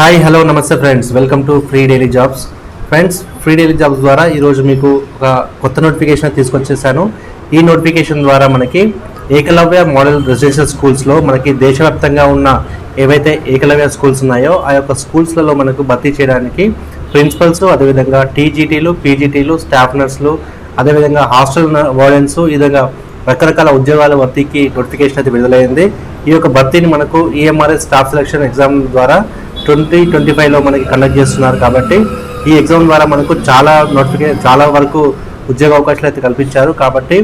Hi hello namaste friends. Welcome to free daily jobs. Friends free daily jobs ద్వారా ఈరోజు మీకు ఒక కొత్త నోటిఫికేషన్ తీసుకొచ్చేసాను. ఈ నోటిఫికేషన్ ద్వారా మనకి ఏకలవ్య మోడల్ రెసిడెన్షియల్ స్కూల్స్లో మనకి దేశవ్యాప్తంగా ఉన్న ఏవైతే ఏకలవ్య స్కూల్స్ ఉన్నాయో ఆ యొక్క స్కూల్స్లలో మనకు భర్తీ చేయడానికి ప్రిన్సిపల్స్ అదేవిధంగా టీజీటీలు పీజీటీలు స్టాఫ్ నర్సులు అదేవిధంగా హాస్టల్ వార్డెన్స్ ఈ విధంగా రకరకాల ఉద్యోగాల భర్తీకి నోటిఫికేషన్ అయితే విడుదలైంది. ఈ యొక్క భర్తీని మనకు ఈఎంఆర్ఎస్ స్టాఫ్ సెలక్షన్ ఎగ్జామ్ ద్వారా ట్వంటీ ట్వంటీ ఫైవ్లో మనకి కండక్ట్ చేస్తున్నారు కాబట్టి ఈ ఎగ్జామ్ ద్వారా మనకు చాలా నోటిఫికేషన్ చాలా వరకు ఉద్యోగ అవకాశాలు అయితే కల్పించారు కాబట్టి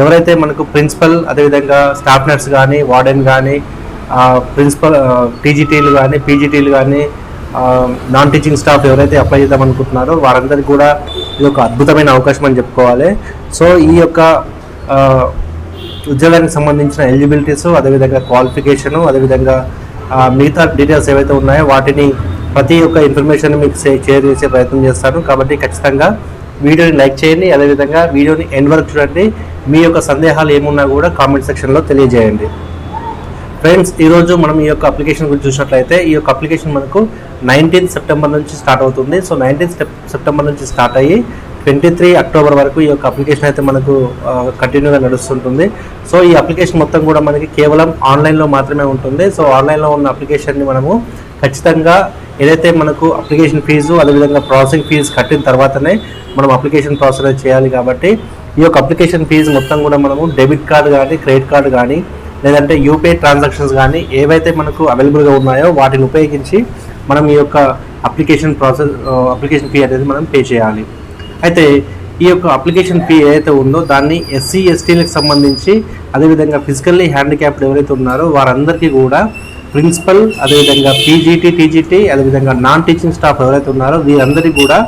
ఎవరైతే మనకు ప్రిన్సిపల్ అదేవిధంగా స్టాఫ్ నర్స్ కానీ వార్డెన్ కానీ ప్రిన్సిపల్ టీజీటీలు కానీ పీజీటీలు కానీ నాన్ టీచింగ్ స్టాఫ్ ఎవరైతే అప్లై చేద్దాం అనుకుంటున్నారో వారందరికీ కూడా ఇది ఒక అద్భుతమైన అవకాశం అని చెప్పుకోవాలి. సో ఈ యొక్క ఉద్యోగానికి సంబంధించిన ఎలిజిబిలిటీస్ అదేవిధంగా క్వాలిఫికేషను అదేవిధంగా మిగతా డీటెయిల్స్ ఏవైతే ఉన్నాయో వాటిని ప్రతి ఒక్క ఇన్ఫర్మేషన్ మీకు షేర్ చేసే ప్రయత్నం చేస్తాను. కాబట్టి ఖచ్చితంగా వీడియోని లైక్ చేయండి. అదేవిధంగా వీడియోని ఎండ్ వరకు చూడండి. మీ యొక్క సందేహాలు ఏమున్నా కూడా కామెంట్ సెక్షన్లో తెలియజేయండి. ఫ్రెండ్స్ ఈరోజు మనం ఈ యొక్క అప్లికేషన్ గురించి చూసినట్లయితే ఈ యొక్క అప్లికేషన్ మనకు నైన్టీన్త్ సెప్టెంబర్ నుంచి స్టార్ట్ అవుతుంది. సో నైన్టీన్త్ సెప్టెంబర్ నుంచి స్టార్ట్ అయ్యి ట్వంటీ త్రీ అక్టోబర్ వరకు ఈ యొక్క అప్లికేషన్ అయితే మనకు కంటిన్యూగా నడుస్తుంటుంది. సో ఈ అప్లికేషన్ మొత్తం కూడా మనకి కేవలం ఆన్లైన్లో మాత్రమే ఉంటుంది. సో ఆన్లైన్లో ఉన్న అప్లికేషన్ని మనము ఖచ్చితంగా ఏదైతే మనకు అప్లికేషన్ ఫీజు అదేవిధంగా ప్రాసెసింగ్ ఫీజు కట్టిన తర్వాతనే మనం అప్లికేషన్ ప్రాసెస్ చేయాలి కాబట్టి ఈ యొక్క అప్లికేషన్ ఫీజు మొత్తం కూడా మనము డెబిట్ కార్డు కానీ క్రెడిట్ కార్డు కానీ లేదంటే యూపీఐ ట్రాన్సాక్షన్స్ కానీ ఏవైతే మనకు అవైలబుల్గా ఉన్నాయో వాటిని ఉపయోగించి మనం ఈ యొక్క అప్లికేషన్ ప్రాసెస్ అప్లికేషన్ ఫీ అనేది మనం పే చేయాలి. అయితే ఈ యొక్క అప్లికేషన్ ఫీ ఏదైతే ఉందో దాన్ని ఎస్సీ ఎస్టీలకు సంబంధించి అదేవిధంగా ఫిజికల్లీ హ్యాండిక్యాప్డ్ ఎవరైతే ఉన్నారో వారందరికీ కూడా ప్రిన్సిపల్ అదేవిధంగా పీజీటీ టీజీటీ అదేవిధంగా నాన్ టీచింగ్ స్టాఫ్ ఎవరైతే ఉన్నారో వీరందరికీ కూడా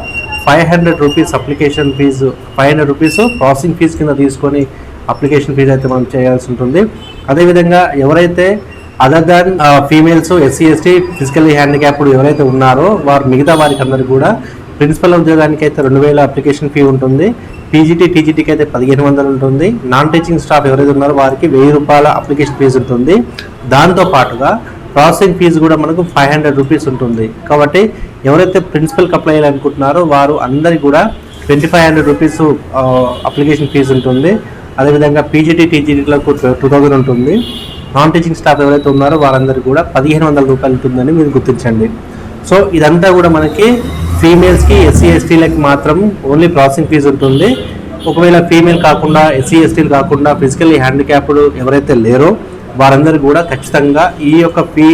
five hundred rupees application fees five hundred rupees processing fees కింద తీసుకొని అప్లికేషన్ ఫీజు అయితే మనం చేయాల్సి ఉంటుంది. అదేవిధంగా ఎవరైతే other than females SC ST physically handicapped ఎవరైతే ఉన్నారో వారు మిగతా వారికి అందరికీ కూడా ప్రిన్సిపల్ ఉద్యోగానికి అయితే రెండు వేల అప్లికేషన్ ఫీ ఉంటుంది. పీజీటీ టీజీటీకి అయితే పదిహేను వందలు ఉంటుంది. నాన్ టీచింగ్ స్టాఫ్ ఎవరైతే ఉన్నారో వారికి వెయ్యి రూపాయల అప్లికేషన్ ఫీజు ఉంటుంది. దాంతో పాటుగా ప్రాసెసింగ్ ఫీజు కూడా మనకు ఫైవ్ హండ్రెడ్ రూపీస్ ఉంటుంది. కాబట్టి ఎవరైతే ప్రిన్సిపల్కి అప్లై చేయాలనుకుంటున్నారో వారు అందరికి కూడా twenty five hundred rupees application fees ఉంటుంది. అదేవిధంగా పీజీటీ టీజీటీలకు టూ థౌజండ్ ఉంటుంది. నాన్ టీచింగ్ స్టాఫ్ ఎవరైతే ఉన్నారో వారందరికీ కూడా పదిహేను వందల రూపాయలు ఉంటుందని మీరు గుర్తించండి. సో ఇదంతా కూడా మనకి ఫీమేల్స్కి ఎస్సీ ఎస్టీలకి మాత్రం ఓన్లీ ప్రాసెసింగ్ ఫీజు ఉంటుంది. ఒకవేళ ఫీమేల్ కాకుండా ఎస్సీ ఎస్టీలు కాకుండా ఫిజికల్లీ హ్యాండిక్యాప్డ్ ఎవరైతే లేరో వారందరూ కూడా ఖచ్చితంగా ఈ యొక్క ఫీ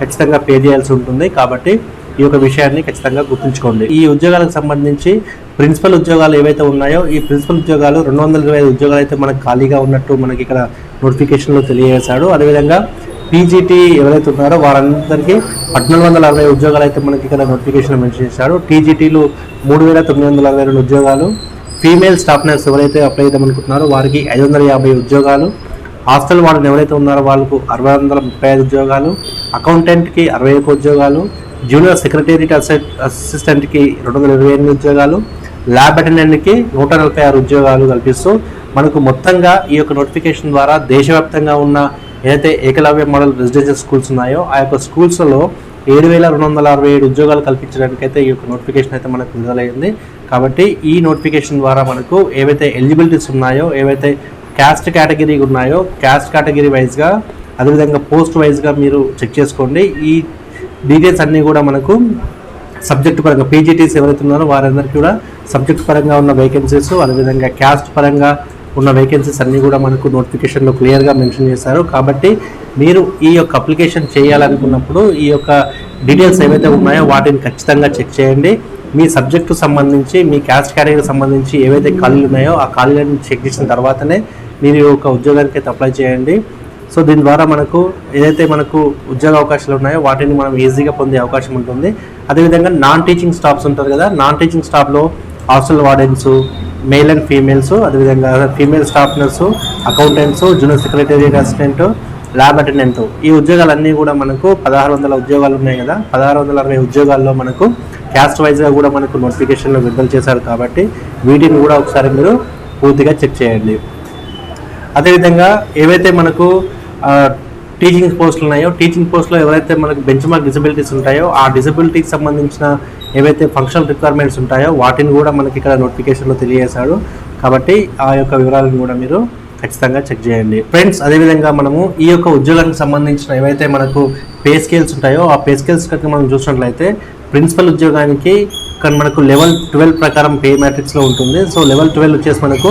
ఖచ్చితంగా పే చేయాల్సి ఉంటుంది. కాబట్టి ఈ యొక్క విషయాన్ని ఖచ్చితంగా గుర్తుంచుకోండి. ఈ ఉద్యోగాలకు సంబంధించి ప్రిన్సిపల్ ఉద్యోగాలు ఏవైతే ఉన్నాయో ఈ ప్రిన్సిపల్ ఉద్యోగాలు రెండు వందల ఇరవై ఐదు ఉద్యోగాలు అయితే మనకు ఖాళీగా ఉన్నట్టు మనకి ఇక్కడ నోటిఫికేషన్లో తెలియజేశాడు. అదేవిధంగా పీజీటీ ఎవరైతే ఉన్నారో వారందరికీ పద్నాలుగు వందల అరవై ఉద్యోగాలు అయితే మనకి ఇక్కడ నోటిఫికేషన్ మెన్షన్ చేశారు. టీజీటీలు మూడు వేల తొమ్మిది వందల అరవై రెండు ఉద్యోగాలు. ఫీమేల్ స్టాఫ్ నర్స్ ఎవరైతే అప్లై చేద్దాం అనుకుంటున్నారో వారికి ఐదు వందల యాభై ఉద్యోగాలు. హాస్టల్ వాళ్ళని ఎవరైతే ఉన్నారో వాళ్ళకు అరవై వందల ముప్పై ఐదు ఉద్యోగాలు. అకౌంటెంట్కి అరవై ఒక ఉద్యోగాలు. జూనియర్ సెక్రటేరియట్ అసిస్టెంట్కి రెండు వందల ఇరవై ఎనిమిది ఉద్యోగాలు. ల్యాబ్ అటెండెంట్కి నూట నలభై ఆరు ఉద్యోగాలు కల్పిస్తూ మనకు మొత్తంగా ఈ యొక్క నోటిఫికేషన్ ద్వారా దేశవ్యాప్తంగా ఉన్న ఏదైతే ఏకలవ్య మోడల్ రెసిడెన్షియల్ స్కూల్స్ ఉన్నాయో ఆ యొక్క స్కూల్స్లో ఏడు వేల రెండు వందల అరవై ఏడు ఉద్యోగాలు కల్పించడానికి అయితే ఈ యొక్క నోటిఫికేషన్ అయితే మనకు విడుదలైంది. కాబట్టి ఈ నోటిఫికేషన్ ద్వారా మనకు ఏవైతే ఎలిజిబిలిటీస్ ఉన్నాయో ఏవైతే క్యాస్ట్ కేటగిరీ ఉన్నాయో క్యాస్ట్ కేటగిరీ వైజ్గా అదేవిధంగా పోస్ట్ వైజ్గా మీరు చెక్ చేసుకోండి. ఈ డీటెయిల్స్ అన్నీ కూడా మనకు సబ్జెక్ట్ పరంగా పీజీటీస్ ఎవరైతే ఉన్నారో వారందరికీ కూడా సబ్జెక్ట్ పరంగా ఉన్న వేకెన్సీస్ అదేవిధంగా క్యాస్ట్ పరంగా ఉన్న వేకెన్సీస్ అన్నీ కూడా మనకు నోటిఫికేషన్లో క్లియర్గా మెన్షన్ చేశారు. కాబట్టి మీరు ఈ యొక్క అప్లికేషన్ చేయాలనుకున్నప్పుడు ఈ యొక్క డీటెయిల్స్ ఏవైతే ఉన్నాయో వాటిని ఖచ్చితంగా చెక్ చేయండి. మీ సబ్జెక్టు సంబంధించి మీ క్యాస్ట్ కేటగిరీకి సంబంధించి ఏవైతే ఖాళీలు ఉన్నాయో ఆ ఖాళీలను చెక్ చేసిన తర్వాతనే మీరు ఈ యొక్క ఉద్యోగానికి అయితే అప్లై చేయండి. సో దీని ద్వారా మనకు ఏదైతే మనకు ఉద్యోగ అవకాశాలు ఉన్నాయో వాటిని మనం ఈజీగా పొందే అవకాశం ఉంటుంది. అదేవిధంగా నాన్ టీచింగ్ స్టాఫ్స్ ఉంటారు కదా non teaching స్టాఫ్లో hostel wardens male and females అదేవిధంగా female staff nurse accountants junior secretary assistant lab attendant. ఈ ఉద్యోగాలన్నీ కూడా మనకు పదహారు వందల ఉద్యోగాలు ఉన్నాయి కదా పదహారు వందల అరవై ఉద్యోగాల్లో మనకు క్యాస్ట్ వైజ్గా కూడా మనకు నోటిఫికేషన్లో విడుదల చేశారు కాబట్టి వీటిని కూడా ఒకసారి మీరు పూర్తిగా చెక్ చేయండి. అదేవిధంగా ఏవైతే మనకు టీచింగ్ పోస్టులు ఉన్నాయో టీచింగ్ పోస్ట్లో ఎవరైతే మనకు బెంచ్ మార్క్ డిసబిలిటీస్ ఉంటాయో ఆ డిసబిలిటీకి సంబంధించిన ఏవైతే ఫంక్షనల్ రిక్వైర్మెంట్స్ ఉంటాయో వాటిని కూడా మనకి ఇక్కడ నోటిఫికేషన్లో తెలియజేశాడు. కాబట్టి ఆ యొక్క వివరాలను కూడా మీరు ఖచ్చితంగా చెక్ చేయండి. ఫ్రెండ్స్ అదేవిధంగా మనము ఈ యొక్క ఉద్యోగానికి సంబంధించిన ఏవైతే మనకు పే స్కేల్స్ ఉంటాయో ఆ పే స్కేల్స్ కనుక మనం చూసినట్లయితే ప్రిన్సిపల్ ఉద్యోగానికి కానీ మనకు లెవెల్ ట్వెల్వ్ ప్రకారం పే మ్యాట్రిక్స్లో ఉంటుంది. సో లెవెల్ ట్వెల్వ్ వచ్చేసి మనకు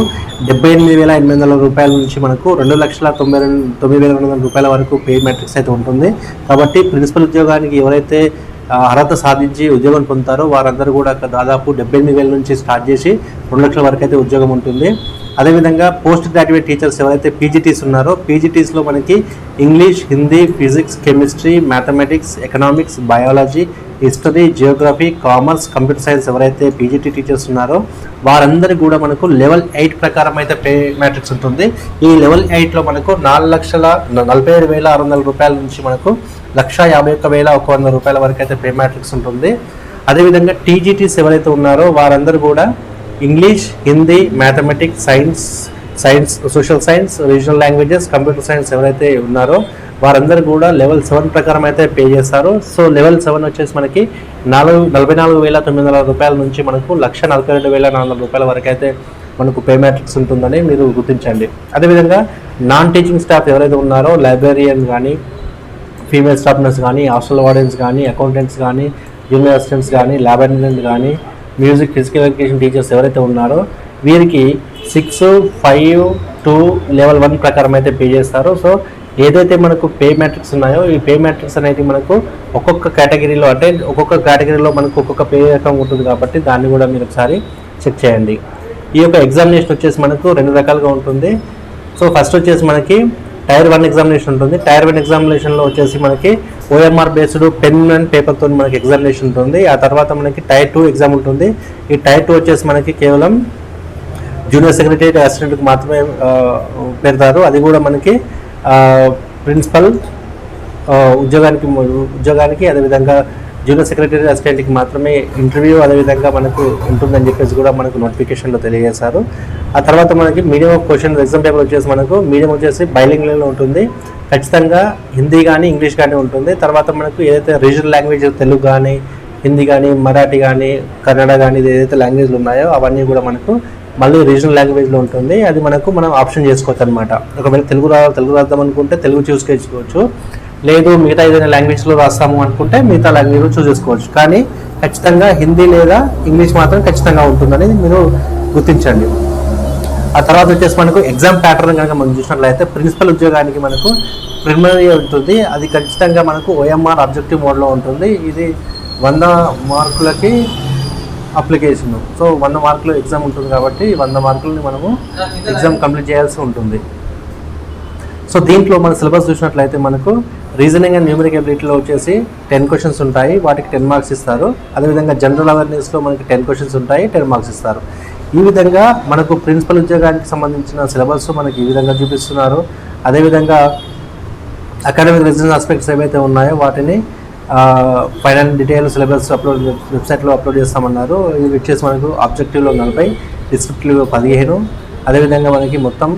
డెబ్బై ఎనిమిది వేల ఎనిమిది వందల రూపాయల నుంచి మనకు రెండు లక్షల తొంభై రెండు తొమ్మిది వేల రెండు వందల రూపాయల వరకు పే మ్యాట్రిక్స్ అయితే ఉంటుంది. కాబట్టి ప్రిన్సిపల్ ఉద్యోగానికి ఎవరైతే అర్హత సాధించి ఉద్యోగం పొందుతారో వారందరూ కూడా దాదాపు డెబ్బై ఎనిమిది వేల నుంచి స్టార్ట్ చేసి రెండు లక్షల వరకు అయితే ఉద్యోగం ఉంటుంది. అదేవిధంగా పోస్ట్ గ్రాడ్యుయేట్ టీచర్స్ ఎవరైతే పీజీటీస్ ఉన్నారో పీజీటీస్లో మనకి English Hindi physics chemistry mathematics economics biology history geography commerce computer science ఎవరైతే పీజీటీ టీచర్స్ ఉన్నారో వారందరికీ కూడా మనకు లెవెల్ ఎయిట్ ప్రకారం అయితే పే మ్యాట్రిక్స్ ఉంటుంది. ఈ లెవెల్ ఎయిట్లో మనకు నాలుగు లక్షల నలభై ఏడు వేల ఆరు వందల రూపాయల నుంచి మనకు లక్ష యాభై ఒక్క వేల ఒక వంద రూపాయల వరకు అయితే పే మ్యాట్రిక్స్ ఉంటుంది. అదేవిధంగా టీజీటీస్ ఎవరైతే ఉన్నారో వారందరూ కూడా English Hindi mathematics science science social science regional languages computer science ఎవరైతే ఉన్నారో వారందరూ కూడా లెవెల్ సెవెన్ ప్రకారం అయితే పే చేస్తారు. సో లెవెల్ సెవెన్ వచ్చేసి మనకి నాలుగు నలభై నాలుగు వేల తొమ్మిది వందల రూపాయల నుంచి మనకు లక్ష నలభై రెండు వేల నాలుగు వందల రూపాయల వరకు అయితే మనకు పే మ్యాట్రిక్స్ ఉంటుందని మీరు గుర్తించండి. అదేవిధంగా నాన్ టీచింగ్ స్టాఫ్ ఎవరైతే ఉన్నారో లైబ్రరియన్ కానీ ఫీమేల్ స్టాఫ్ నర్స్ కానీ హాస్టల్ వార్డెన్స్ కానీ అకౌంటెంట్స్ కానీ జూనియర్ అసిస్టెంట్స్ కానీ ల్యాబ్ అటెండెంట్ కానీ మ్యూజిక్ ఫిజికల్ ఎడ్యుకేషన్ టీచర్స్ ఎవరైతే ఉన్నారో వీరికి six five two level one ప్రకారం అయితే పే చేస్తారు. సో ఏదైతే మనకు పే మ్యాట్రిక్స్ ఉన్నాయో ఈ పే మ్యాట్రిక్స్ అనేది మనకు ఒక్కొక్క కేటగిరీలో అంటే ఒక్కొక్క కేటగిరీలో మనకు ఒక్కొక్క పే రకం ఉంటుంది కాబట్టి దాన్ని కూడా మీరు ఒకసారి చెక్ చేయండి. ఈ యొక్క ఎగ్జామినేషన్ వచ్చేసి మనకు రెండు రకాలుగా ఉంటుంది. సో ఫస్ట్ వచ్చేసి మనకి టైర్ వన్ ఎగ్జామినేషన్ ఉంటుంది. టైర్ వన్ ఎగ్జామినేషన్లో వచ్చేసి మనకి ఓఎంఆర్ బేస్డ్ పెన్ అండ్ పేపర్తో మనకి ఎగ్జామినేషన్ ఉంటుంది. ఆ తర్వాత మనకి టైర్ టూ ఎగ్జామ్ ఉంటుంది. ఈ టైర్ టూ వచ్చేసి మనకి కేవలం జూనియర్ సెక్రటరీ అసిస్టెంట్కి మాత్రమే పెడతారు. అది కూడా మనకి ప్రిన్సిపల్ ఉద్యోగానికి ఉద్యోగానికి అదేవిధంగా జూనియర్ సెక్రటరీ అసిస్టెంట్కి మాత్రమే ఇంటర్వ్యూ అదేవిధంగా మనకు ఉంటుందని చెప్పేసి కూడా మనకు నోటిఫికేషన్లో తెలియజేశారు. ఆ తర్వాత మనకి medium of question exam paper వచ్చేసి మనకు మీడియం వచ్చేసి బైలింగ్లో ఉంటుంది. ఖచ్చితంగా హిందీ కానీ ఇంగ్లీష్ కానీ ఉంటుంది. తర్వాత మనకు ఏదైతే రీజనల్ లాంగ్వేజ్ తెలుగు కానీ హిందీ కానీ మరాఠీ కానీ కన్నడ కానీ ఇది ఏదైతే లాంగ్వేజ్లు ఉన్నాయో అవన్నీ కూడా మనకు మళ్ళీ రీజనల్ లాంగ్వేజ్లో ఉంటుంది. అది మనకు మనం ఆప్షన్ చేసుకోవచ్చు అనమాట ఒకవేళ తెలుగు రా తెలుగు రాద్దాం అనుకుంటే తెలుగు చూస్ లేదు మిగతా ఏదైనా లాంగ్వేజ్లో రాస్తాము అనుకుంటే మిగతా లాంగ్వేజ్లో చూస్ చేసుకోవచ్చు. కానీ ఖచ్చితంగా హిందీ లేదా ఇంగ్లీష్ మాత్రం ఖచ్చితంగా ఉంటుందనేది మీరు గుర్తించండి. ఆ తర్వాత వచ్చేసి మనకు ఎగ్జామ్ ప్యాటర్న్ కనుక మనం చూసినట్లయితే ప్రిన్సిపల్ ఉద్యోగానికి మనకు ప్రిలిమినరీ ఉంటుంది. అది ఖచ్చితంగా మనకు ఓఎంఆర్ అబ్జెక్టివ్ మోడ్లో ఉంటుంది. ఇది వంద మార్కులకి అప్లికేషన్ సో వంద మార్కులు ఎగ్జామ్ ఉంటుంది కాబట్టి వంద మార్కులని మనము ఎగ్జామ్ కంప్లీట్ చేయాల్సి ఉంటుంది. సో దీంట్లో మన సిలబస్ చూసినట్లయితే మనకు రీజనింగ్ అండ్ న్యూమరిక్ ఎబిలిటీలో వచ్చేసి టెన్ క్వశ్చన్స్ ఉంటాయి వాటికి టెన్ మార్క్స్ ఇస్తారు. అదేవిధంగా జనరల్ అవేర్నెస్లో మనకి టెన్ క్వశ్చన్స్ ఉంటాయి టెన్ మార్క్స్ ఇస్తారు. ఈ విధంగా మనకు ప్రిన్సిపల్ ఉద్యోగానికి సంబంధించిన సిలబస్ మనకి ఈ విధంగా చూపిస్తున్నారు. అదేవిధంగా అకాడమిక్ రిజనల్ ఆస్పెక్ట్స్ ఏవైతే ఉన్నాయో వాటిని ఫైనల్ డీటెయిల్ సిలబస్ అప్లోడ్ వెబ్సైట్లో అప్లోడ్ చేస్తామన్నారు. ఇది వచ్చేసి మనకు ఆబ్జెక్టివ్లో నలభై డిస్క్రిప్టివ్లో పదిహేను. అదేవిధంగా మనకి మొత్తం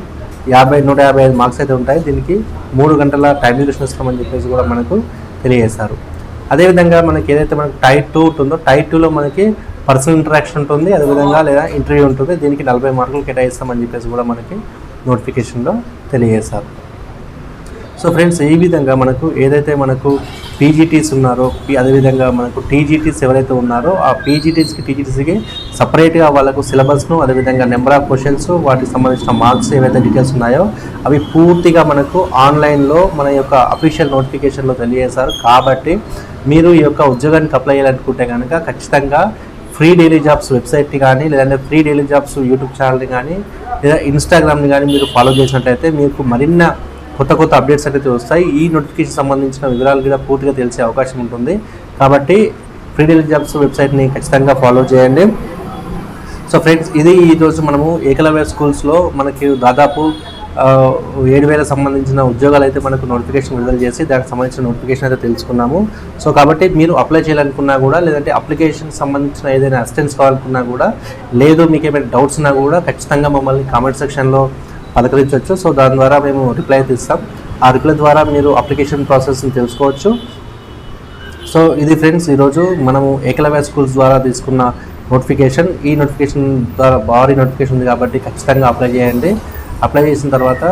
యాభై నూట యాభై ఐదు మార్క్స్ అయితే ఉంటాయి. దీనికి మూడు గంటల టైం డ్యూరేషన్ ఇస్తామని చెప్పేసి కూడా మనకు తెలియజేశారు. అదేవిధంగా మనకి ఏదైతే మనకు టైప్ టూ ఉంటుందో టైప్ టూలో మనకి పర్సనల్ ఇంటరాక్షన్ ఉంటుంది. అదేవిధంగా లేదా ఇంటర్వ్యూ ఉంటుంది. దీనికి నలభై మార్కులు కేటాయిస్తామని చెప్పేసి కూడా మనకి నోటిఫికేషన్లో తెలియజేశారు. సో ఫ్రెండ్స్ ఈ విధంగా మనకు ఏదైతే మనకు పీజీటీస్ ఉన్నారో అదేవిధంగా మనకు టీజీటీస్ ఎవరైతే ఉన్నారో ఆ పీజీటీస్కి టీజీటీస్కి సపరేట్గా వాళ్ళకు సిలబస్ను అదేవిధంగా నెంబర్ ఆఫ్ క్వశ్చన్స్ వాటికి సంబంధించిన మార్క్స్ ఏవైతే డీటెయిల్స్ ఉన్నాయో అవి పూర్తిగా మనకు ఆన్లైన్లో మన యొక్క అఫీషియల్ నోటిఫికేషన్లో తెలియజేశారు. కాబట్టి మీరు ఈ యొక్క ఉద్యోగానికి అప్లై చేయాలనుకుంటే కనుక ఖచ్చితంగా ఫ్రీ డైలీ జాబ్స్ వెబ్సైట్ని కానీ లేదంటే ఫ్రీ డైలీ జాబ్స్ యూట్యూబ్ ఛానల్ని కానీ లేదా ఇన్స్టాగ్రామ్ని కానీ మీరు ఫాలో చేసినట్టయితే మీకు మరిన్న కొత్త కొత్త అప్డేట్స్ అయితే వస్తాయి. ఈ నోటిఫికేషన్ సంబంధించిన వివరాలు కూడా పూర్తిగా తెలిసే అవకాశం ఉంటుంది. కాబట్టి ఫ్రీ డైలీ జాబ్స్ వెబ్సైట్ని ఖచ్చితంగా ఫాలో చేయండి. సో ఫ్రెండ్స్ ఇది ఈరోజు మనము ఏకలవ్య స్కూల్స్లో మనకి దాదాపు ఏడు వేల సంబంధించిన ఉద్యోగాలు అయితే మనకు నోటిఫికేషన్ విడుదల చేసి దానికి సంబంధించిన నోటిఫికేషన్ అయితే తెలుసుకున్నాము. సో కాబట్టి మీరు అప్లై చేయాలనుకున్నా కూడా లేదంటే అప్లికేషన్ సంబంధించిన ఏదైనా అసిస్టెన్స్ కావాలనుకున్నా కూడా లేదు మీకు ఏమైనా డౌట్స్ ఉన్నా కూడా ఖచ్చితంగా మమ్మల్ని కామెంట్ సెక్షన్లో పలకరించవచ్చు. సో దాని ద్వారా మేము రిప్లై అయితే ఇస్తాం ఆ రిప్లై ద్వారా మీరు అప్లికేషన్ ప్రాసెస్ని తెలుసుకోవచ్చు. సో ఇది ఫ్రెండ్స్ ఈరోజు మనము ఏకలవ్య స్కూల్స్ ద్వారా తీసుకున్న నోటిఫికేషన్. ఈ నోటిఫికేషన్ ద్వారా భారీ నోటిఫికేషన్ ఉంది కాబట్టి ఖచ్చితంగా అప్లై చేయండి. అప్లై చేసిన తర్వాత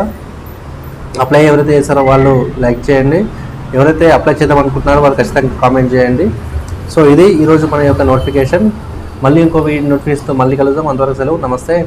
అప్లై ఎవరైతే చేస్తారో వాళ్ళు లైక్ చేయండి. ఎవరైతే అప్లై చేద్దాం అనుకుంటున్నారో వాళ్ళు ఖచ్చితంగా కామెంట్ చేయండి. సో ఇది ఈరోజు మన యొక్క నోటిఫికేషన్. మళ్ళీ ఇంకో నోటిఫికేషన్తో మళ్ళీ కలుద్దాం. అంతవరకు సెలవు. నమస్తే.